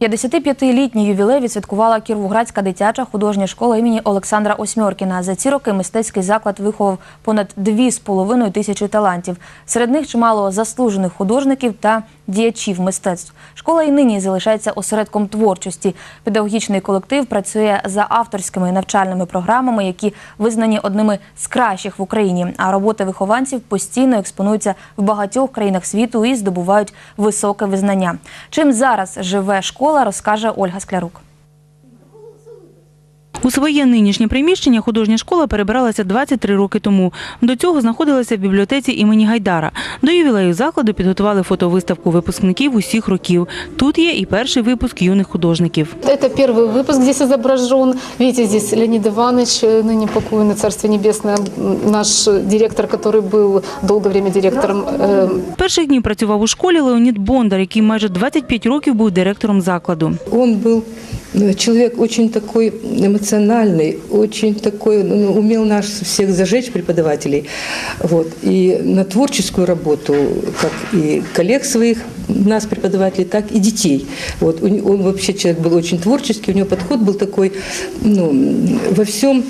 55-літній ювілей відсвяткувала Кіровоградська дитяча художня школа імені Олександра Осьмьоркіна. За ці роки мистецький заклад виховав понад 2,5 тисячі талантів. Серед них чимало заслужених художників та діячів мистецтв. Школа і нині залишається осередком творчості. Педагогічний колектив працює за авторськими навчальними програмами, які визнані одними з кращих в Україні. А роботи вихованців постійно експонуються в багатьох країнах світу і здобувають високе визнання. Чим зараз живе школа, розкаже Ольга Склярук. У своє нинішнє приміщення художня школа перебиралася 23 роки тому. До цього знаходилася в бібліотеці імені Гайдара. До ювілею закладу підготували фотовиставку випускників усіх років. Тут є і перший випуск юних художників. Это первый выпуск здесь изображен. Видите, здесь Леонид Иванович, э, ныне покойный, Царствие Небесное, м, наш директор, который был долгое время директором э, Перших днів працював у школі Леонід Бондар, який майже 25 років був директором закладу. Он был э, человек очень такой эмоциональный, очень такой, ну, умел нас всех зажечь, преподавателей. Вот. И на творческую работу, как и коллег своих, нас, преподавателей, так и детей. Вот. У не- Он вообще человек был очень творческий, у него подход был такой ну, во всем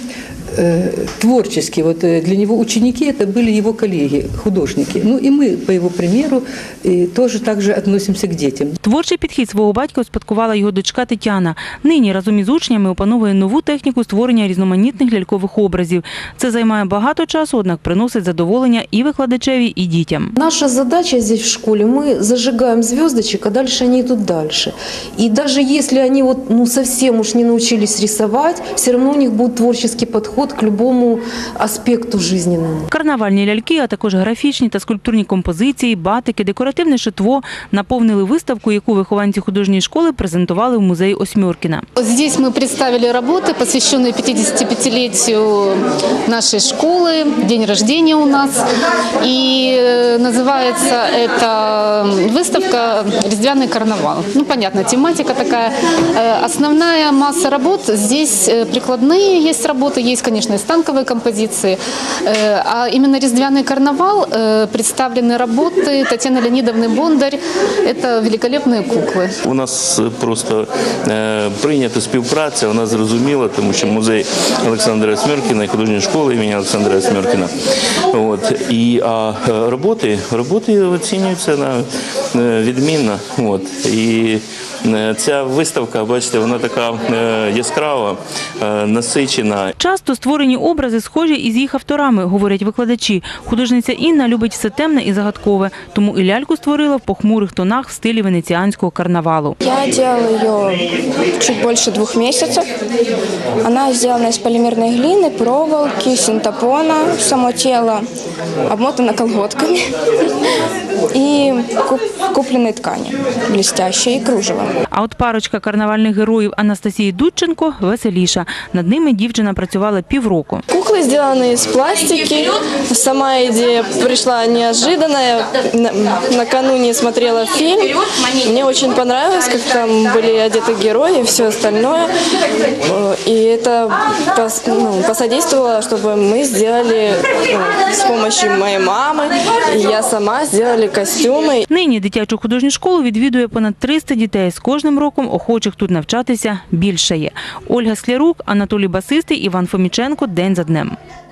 э, творческий. Вот э, для него ученики это были его коллеги, художники. Ну и мы, по его примеру, и тоже так же относимся к детям. Творчий підхід свого батька успадкувала його дочка Тетяна. Нині разом із учнями опановує нову техніку створення різноманітних лялькових образів. Це займає багато часу, однак приносить задоволення і викладачеві, і дітям. Наша задача здесь в школе, мы зажигаем звездочек, а дальше они идут дальше. И даже если они вот, ну, совсем уж не научились рисовать, все равно у них будет творческий подход к любому аспекту жизненному. Карнавальні ляльки, а також графічні та скульптурні композиції, батики, декоративне шитво наповнили виставку, яку вихованці художньої школи презентували в музеї Осьмьоркіна. Здесь мы представили работы, посвященные 55-летию нашей школы, день рождения у нас. И э, называется эта выставка «Різдвяный карнавал». Ну, понятно, тематика такая. Э, Основная масса работ здесь э, прикладные есть работы, есть, конечно, и станковые композиции. Э, А именно «Різдвяный карнавал» э, представлены работы Татьяны Леонидовны Бондарь. Это великолепные куклы. У нас е, просто е, прийнята співпраця, вона зрозуміла, тому що музей Олександра Смеркіна і художня школа імені Олександра Смеркіна. От і а е, роботи роботи оцінюються на відмінно. От і ця виставка, бачите, вона така е, яскрава, е, насичена. Часто створені образи схожі із їх авторами, говорять викладачі. Художниця Інна любить все темне і загадкове, тому і ляльку створила в похмурих тонах в стилі венеціанського карнавалу. Я делала ее чуть больше двух месяцев. Она сделана из полимерной глины, проволоки, синтепона, само тело обмотано колготками и куп- купленной ткани, блестящей и кружево. А от парочка карнавальних героїв Анастасії Дудченко веселіша. Над ними дівчина працювала півроку. Куклы сделаны из пластики. Сама идея пришла неожиданная. На- Накануне смотрела фильм. Мне очень понравилось, как там были одеты герои и все остальное. Э, И это пос- ну, посодействовало, чтобы мы сделали ну, с помощью моей мамы и я сама сделали костюмы. Нині дитячу художню школу відвідує понад 300 дітей. З кожним роком охочих тут навчатися більше є. Ольга Склярук, Анатолій Басистий, Іван Фоміченко. День за днем. Gracias.